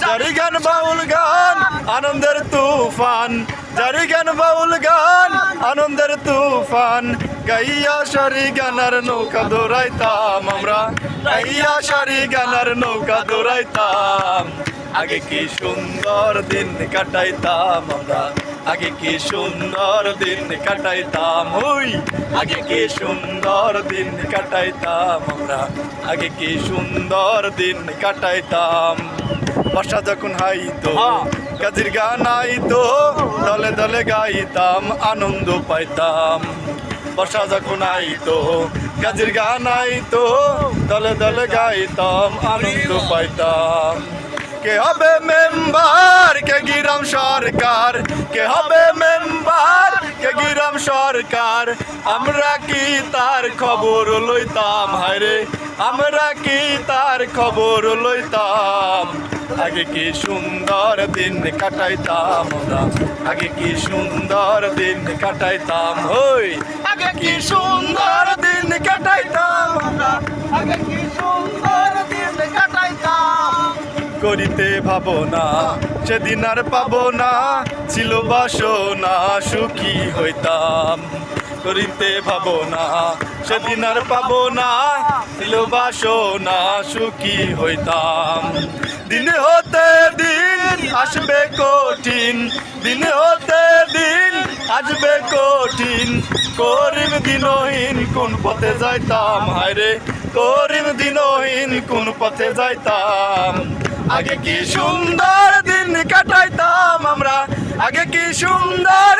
জারি গান, বাউল গান, আনন্দের তুফান। জারি গান, বাউল গান, আনন্দের তুফান। গাইয়া সারি গানার নৌকা দৌড়াইতাম আমরা। গাইয়া সারি গানার নৌকা দৌড়াইতাম। আগে কি সুন্দর দিন কাটাইতাম আমরা। আগে কি সুন্দর দিন কাটাইতাম ওই আগে কি সুন্দর দিন কাটাইতাম আমরা। আগে কি সুন্দর দিন কাটাইতাম। বর্ষা যখন হাইতো কাজির গান আইতো দলে দলে গাইতাম আনন্দ পাইতাম। বর্ষা যখন আইতো কাজির গান আইতো দলে দলে গাইতাম আনন্দ পাইতাম। কে হবে মেম্বার? কে গিরাম সরকার? কে হবে মেম্বার? কে গিরাম সরকার? আমরা কি তার খবর লইতাম? হায়রে আমরা কি তার খবর লইতাম? আগে কি সুন্দর দিন কাটাইতাম আগে কি সুন্দর দিন কাটাইতাম, হই। আগে কি সুন্দর দিন কাটাইতাম আগে কি সুন্দর দিন কাটাইতাম? করিতে ভাবনা সেদিন আর পাবো না, ছিল বাসনা সুখী হইতাম। করিতে ভাবনা সেদিন আর পাবো না, ছিল বাসনা সুখী হইতাম। দিনে হতে দিন আসবে কঠিন, দিন হতে দিন আসবে কঠিন। করিম দিনহীন কোন পথে যাইতাম? হায়রে করিম দিনহীন কোন পথে যাইতাম? আগে কি সুন্দর দিন কাটাইতাম আমরা? আগে কি সুন্দর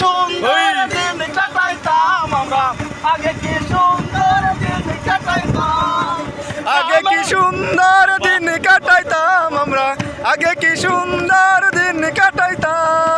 সুন্দর দিন আমরা। আগে সুন্দর দিন আগে কি সুন্দর দিন কাটাইতাম আমরা। আগে কি সুন্দর দিন কাটাইতাম?